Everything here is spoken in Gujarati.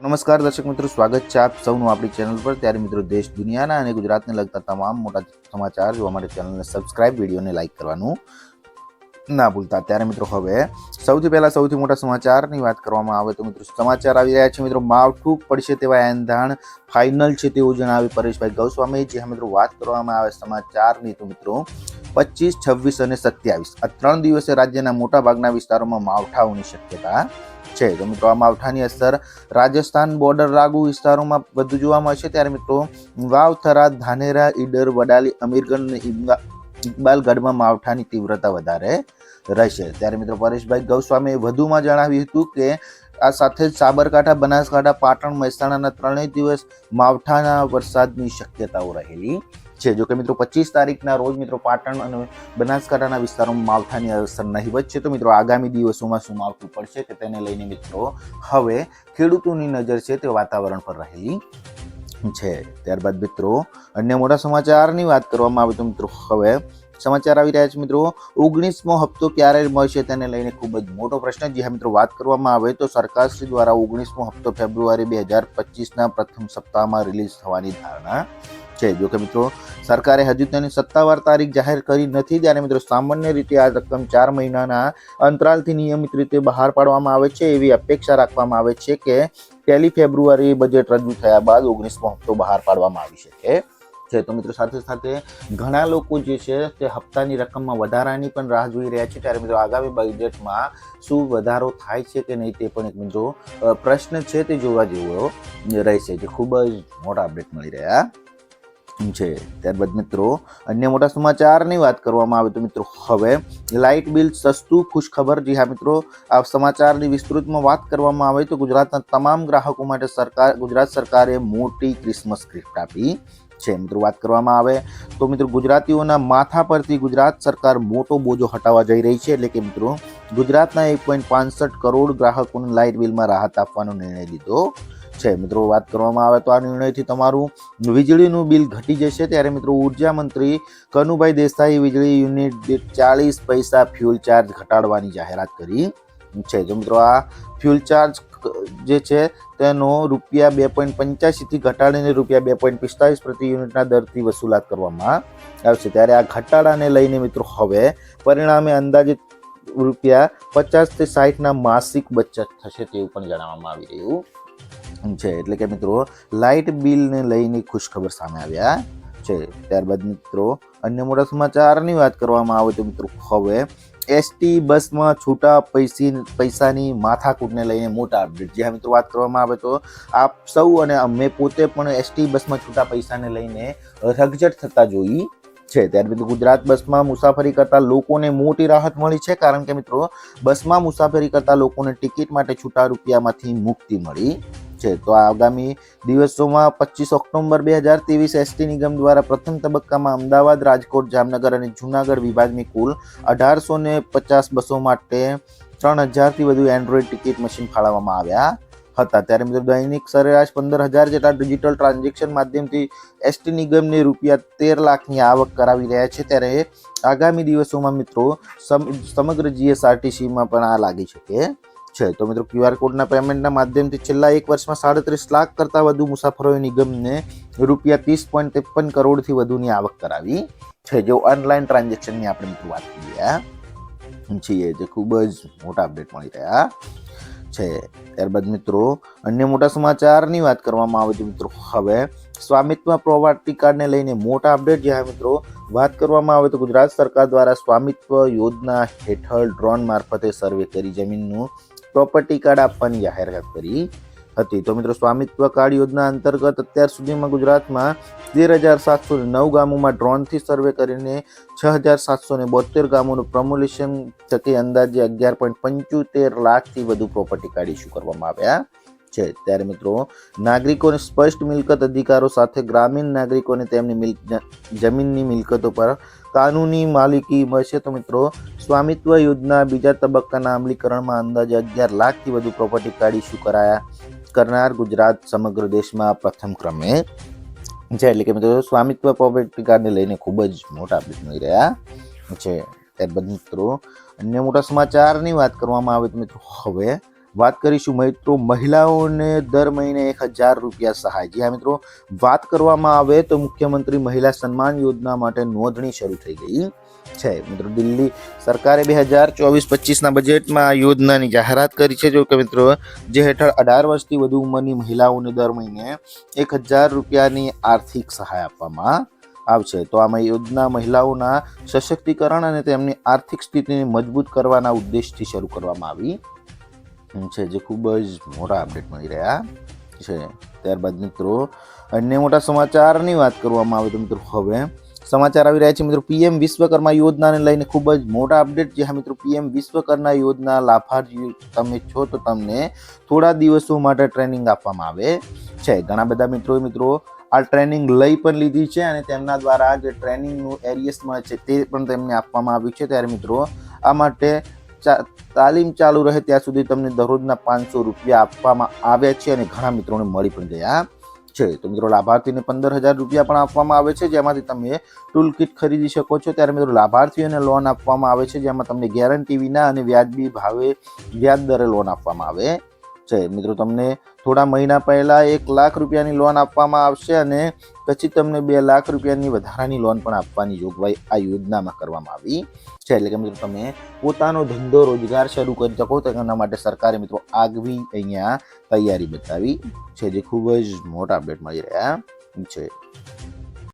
નમસ્કાર દર્શક મિત્રો, સ્વાગત છે આપ સૌનું આપણી ચેનલ પર. ત્યારે મિત્રો, દેશ દુનિયાના અને ગુજરાતને લગતા તમામ મોટા સમાચાર જોવા માટે ચેનલને સબસ્ક્રાઇબ વિડીયોને લાઇક કરવાનું ના ભૂલતા. ત્યારે મિત્રો, હવે સૌથી પહેલા સૌથી મોટા સમાચારની વાત કરવામાં આવે તો મિત્રો, સમાચાર આવી રહ્યા છે મિત્રો માવઠું પડશે તેવા એંધાણ ફાઇનલ છે તેવું જણાવી પરેશભાઈ ગૌસ્વામી જે મિત્રો, વાત કરવામાં આવે સમાચારની તો મિત્રો, પચીસ, છવ્વીસ અને સત્યાવીસ આ ત્રણ દિવસે રાજ્યના મોટા ભાગના વિસ્તારોમાં માવઠાઓની શક્યતા છે. તો મિત્રો, આ માવઠાની અસર રાજસ્થાન બોર્ડર લાગુ વિસ્તારોમાં વધુ જોવા મળશે ત્યારે મિત્રો વાવ થરાદ ધાનેરા, ઈડર, વડાલી અમીરગંજ અને ઇકબા- ઇકબાલગઢમાં માવઠાની તીવ્રતા વધારે રહેશે. ત્યારે મિત્રો, પરેશભાઈ ગૌસ્વામીએ વધુમાં જણાવ્યું હતું કે આ સાથે જ સાબરકાંઠા, બનાસકાંઠા, પાટણ, મહેસાણાના ત્રણેય દિવસ માવઠાના વરસાદની શક્યતાઓ રહેલી છે. જો કે મિત્રો, પચીસ તારીખના રોજ મિત્રો પાટણ અને બનાસકાંઠાના વિસ્તારોમાં માવઠાની અસર નહીવત છે. તો મિત્રો, આગામી દિવસોમાં શું માવઠું પડશે કે તેને લઈને મિત્રો હવે ખેડૂતોની નજર છે તે વાતાવરણ પર રહેલી છે. ત્યારબાદ મિત્રો, અન્ય મોટા સમાચારની વાત કરવામાં આવે તો મિત્રો, હવે સમાચાર આવી રહ્યા છે મિત્રો. ઓગણીસમો હપ્તો ક્યારે મળશે તેને લઈને ખૂબ જ મોટો પ્રશ્ન જે મિત્રો, વાત કરવામાં આવે તો સરકારશ્રી દ્વારા ઓગણીસમો હપ્તો ફેબ્રુઆરી બે હજાર પચીસના પ્રથમ સપ્તાહમાં રિલીઝ થવાની ધારણા છે. જો કે મિત્રો, સરકારે હજુ તેની સત્તાવાર તારીખ જાહેર કરી નથી. ત્યારે મિત્રો, સામાન્ય રીતે આ રકમ ચાર મહિનાના અંતરાલથી નિયમિત રીતે બહાર પાડવામાં આવે છે. એવી અપેક્ષા રાખવામાં આવે છે કે પહેલી ફેબ્રુઆરી બજેટ રજૂ થયા બાદ ઓગણીસમો હપ્તો બહાર પાડવામાં આવી શકે. છે. તો મિત્રો, સાથે સાથે ઘણા લોકો જે છે તે હપ્તાની રકમમાં વધારાની પણ રાહ જોઈ રહ્યા છે. ત્યારે મિત્રો, આગામી બજેટમાં શું વધારો થાય છે કે નહીં તે પણ એક મિત્રો પ્રશ્ન છે તે જોવા જેવો રહેશે. જે ખૂબ જ મોટા અપડેટ મળી રહ્યા. છે? ત્યારબાદ મિત્રો, અન્ય મોટા સમાચારની વાત કરવામાં આવે તો મિત્રો, હવે લાઇટ બિલ સસ્તું ખુશખબર. જી હા મિત્રો, આ સમાચારની વિસ્તૃતમાં વાત કરવામાં આવે તો ગુજરાતના તમામ ગ્રાહકો માટે સરકાર, ગુજરાત સરકારે મોટી ક્રિસમસ ગિફ્ટ આપી છે. મિત્રો, વાત કરવામાં આવે તો મિત્રો, ગુજરાતીઓના માથા પરથી ગુજરાત સરકાર મોટો બોજો હટાવવા જઈ રહી છે. એટલે કે મિત્રો, ગુજરાતના એક પોઈન્ટ પાંસઠ કરોડ ગ્રાહકોને લાઇટ બિલમાં રાહત આપવાનો નિર્ણય લીધો છે. મિત્રો, વાત કરવામાં આવે તો આ નિર્ણયથી તમારું વીજળીનું બિલ ઘટી જશે. ત્યારે મિત્રો, ઊર્જા મંત્રી કનુભાઈ દેસાઈ વીજળી યુનિટ દીઠ ચાલીસ પૈસા ફ્યુલ ચાર્જ ઘટાડવાની જાહેરાત કરી છે. જો મિત્રો, આ ફ્યુલ ચાર્જ જે છે, તેનો રૂપિયા બે પોઈન્ટ પંચ્યાસીથી ઘટાડીને રૂપિયા બે પોઈન્ટ પિસ્તાલીસ પ્રતિ યુનિટના દરથી વસૂલાત કરવામાં આવશે. ત્યારે આ ઘટાડાને લઈને મિત્રો, હવે પરિણામે અંદાજિત રૂપિયા પચાસથી સાઠના માસિક બચત થશે તેવું પણ જણાવવામાં આવી રહ્યું છે. એટલે કે મિત્રો, લાઇટ બિલને લઈને ખુશખબર સામે આવ્યા છે. ત્યારબાદ મિત્રો, અન્ય મોટા સમાચારની વાત કરવામાં આવે તો મિત્રો, હવે એસટી બસમાં છૂટા પૈસી, પૈસાની માથાકૂટને લઈને મોટા અપડેટ જે મિત્રો, વાત કરવામાં આવે તો આપ સૌ અને અમે પોતે પણ એસટી બસમાં છૂટા પૈસાને લઈને રગજટ થતા જોઈ છે. ત્યારબાદ ગુજરાત બસમાં મુસાફરી કરતા લોકોને મોટી રાહત મળી છે, કારણ કે મિત્રો, બસમાં મુસાફરી કરતા લોકોને ટિકિટ માટે છૂટા રૂપિયામાંથી મુક્તિ મળી છે. તો આગામી દિવસોમાં પચીસ ઓક્ટોબર બે હજાર ત્રેવીસ એસટી નિગમ દ્વારા પ્રથમ તબક્કામાં અમદાવાદ, રાજકોટ, જામનગર અને જૂનાગઢ વિભાગની કુલ અઢારસો ને પચાસ બસો માટે ત્રણ હજારથી વધુ એન્ડ્રોઈડ ટિકિટ મશીન ફાળવવામાં આવ્યા હતા. ત્યારે મિત્રો દૈનિક સરેરાશ પંદર હજાર જેટલા ડિજિટલ ટ્રાન્ઝેક્શન માધ્યમથી એસટી નિગમને રૂપિયા તેર લાખની આવક કરાવી રહ્યા છે. ત્યારે આગામી દિવસોમાં મિત્રો સમ- સમગ્ર જીએસઆરટીસીમાં પણ આ લાગી શકે. છે. તો મિત્રો ક્યુઆર કોડના પેમેન્ટના માધ્યમથી છેલ્લા એક વર્ષમાં સાડત્રીસ લાખ કરતાં વધુ મુસાફરોએ નિગમને રૂપિયા ત્રીસ પોઈન્ટ ત્રેપન કરોડથી વધુની આવક કરાવી છે. જો ઓનલાઈન ટ્રાન્ઝેક્શનની આપણે મિત્રો વાત કરીએ, છીએ જે ખૂબ જ મોટા અપડેટ મળી રહ્યા છે. ત્યારબાદ મિત્રો, અન્ય મોટા સમાચારની વાત કરવામાં આવે તો મિત્રો, હવે સ્વામિત્વ પ્રોપર્ટી કાર્ડને લઈને મોટા અપડેટ જ્યાં મિત્રો, વાત કરવામાં આવે તો ગુજરાત સરકાર દ્વારા સ્વામિત્વ યોજના હેઠળ ડ્રોન મારફતે સર્વે કરી. જમીનનું પ્રોપર્ટી કાર્ડ આપવાની જાહેરાત કરી હતી. તો મિત્રો, સ્વામિત્વ કાર્ડ યોજના અંતર્ગત અત્યાર સુધીમાં ગુજરાતમાં તેર હજાર સાતસો નવ ગામોમાં ડ્રોનથી સર્વે કરીને છ હજાર સાતસો ને બોતેર ગામોનું પ્રમોલેશન થકી અંદાજે અગિયાર પોઈન્ટ પંચોતેર લાખથી વધુ પ્રોપર્ટી કાર્ડ ઇસ્યુ કરવામાં આવ્યા. છે. ત્યારે મિત્રો, નાગરિકોને સ્પષ્ટ મિલકત અધિકારો સાથે ગ્રામીણ નાગરિકોને તેમની મિલ જમીનની મિલકતો પર કાનૂની માલિકી મળશે. તો મિત્રો, સ્વામિત્વ યોજના બીજા તબક્કાના અમલીકરણમાં અંદાજે અગિયાર લાખથી વધુ પ્રોપર્ટી કાર્ડ ઇસ્યુ કરાયા કરનાર ગુજરાત સમગ્ર દેશમાં પ્રથમ ક્રમે. છે એટલે કે મિત્રો, સ્વામિત્વ પ્રોપર્ટી કાર્ડને લઈને ખૂબ જ મોટા અપડેટ મળી રહ્યા છે. ત્યારબાદ મિત્રો, અન્ય મોટા સમાચારની વાત કરવામાં આવે તો મિત્રો, હવે વાત કરીશું મિત્રો મહિલાઓને દર મહિને એક હજાર રૂપિયા સહાય. જી હા મિત્રો, વાત કરવામાં આવે તો મુખ્યમંત્રી મહિલા સન્માન યોજના માટે નોંધણી શરૂ થઈ ગઈ. છે મિત્રો, દિલ્હી સરકારે બે હજાર ચોવીસ પચીસના બજેટમાં આ યોજનાની જાહેરાત કરી છે. જો કે મિત્રો, જે હેઠળ અઢાર વર્ષથી વધુ ઉંમરની મહિલાઓને દર મહિને એક હજાર રૂપિયાની આર્થિક સહાય આપવામાં આવશે. તો આમાં યોજના મહિલાઓના સશક્તિકરણ અને તેમની આર્થિક સ્થિતિને મજબૂત કરવાના ઉદ્દેશથી શરૂ કરવામાં આવી છે જે ખૂબ જ મોટા અપડેટ મળી રહ્યા છે. ત્યારબાદ મિત્રો, અન્ય મોટા સમાચારની વાત કરવામાં આવે તો મિત્રો હવે સમાચાર આવી રહ્યા છે. મિત્રો, પીએમ વિશ્વકર્મા યોજનાને લઈને ખૂબ જ મોટા અપડેટ જે હા મિત્રો, પીએમ વિશ્વકર્મા યોજના લાભાર્થી તમે છો તો તમને થોડા દિવસો માટે ટ્રેનિંગ આપવામાં આવે છે. ઘણા બધા મિત્રો મિત્રો આ ટ્રેનિંગ લઈ પણ લીધી છે અને તેમના દ્વારા જે ટ્રેનિંગનું એરિયસ મળે છે તે પણ તેમને આપવામાં આવ્યું છે. ત્યારે મિત્રો, આ માટે તાલીમ ચાલુ રહે ત્યાં સુધી તમને દરરોજના પાંચસો રૂપિયા આપવામાં આવ્યા છે અને ઘણા મિત્રોને મળી પણ ગયા છે. તો મિત્રો, લાભાર્થીને પંદર હજાર રૂપિયા પણ આપવામાં આવે છે, જેમાંથી તમે ટૂલ કિટ ખરીદી શકો છો. ત્યારે મિત્રો, લાભાર્થીઓને લોન આપવામાં આવે છે, જેમાં તમને ગેરંટી વિના અને વ્યાજબી ભાવે વ્યાજ દરે લોન આપવામાં આવે છે. મિત્રો, તમને થોડા મહિના પહેલા એક લાખ રૂપિયાની લોન આપવામાં આવશે અને પછી તમને બે લાખ રૂપિયાની વધારાની લોન પણ આપવાની જોગવાઈ આ યોજનામાં કરવામાં આવી છે. એટલે કે મિત્રો, તમે પોતાનો ધંધો રોજગાર શરૂ કરી શકો તો એના માટે સરકારે મિત્રો આગવી અહીંયા તૈયારી બતાવી છે, જે ખૂબ જ મોટા અપડેટ મળી રહ્યા છે.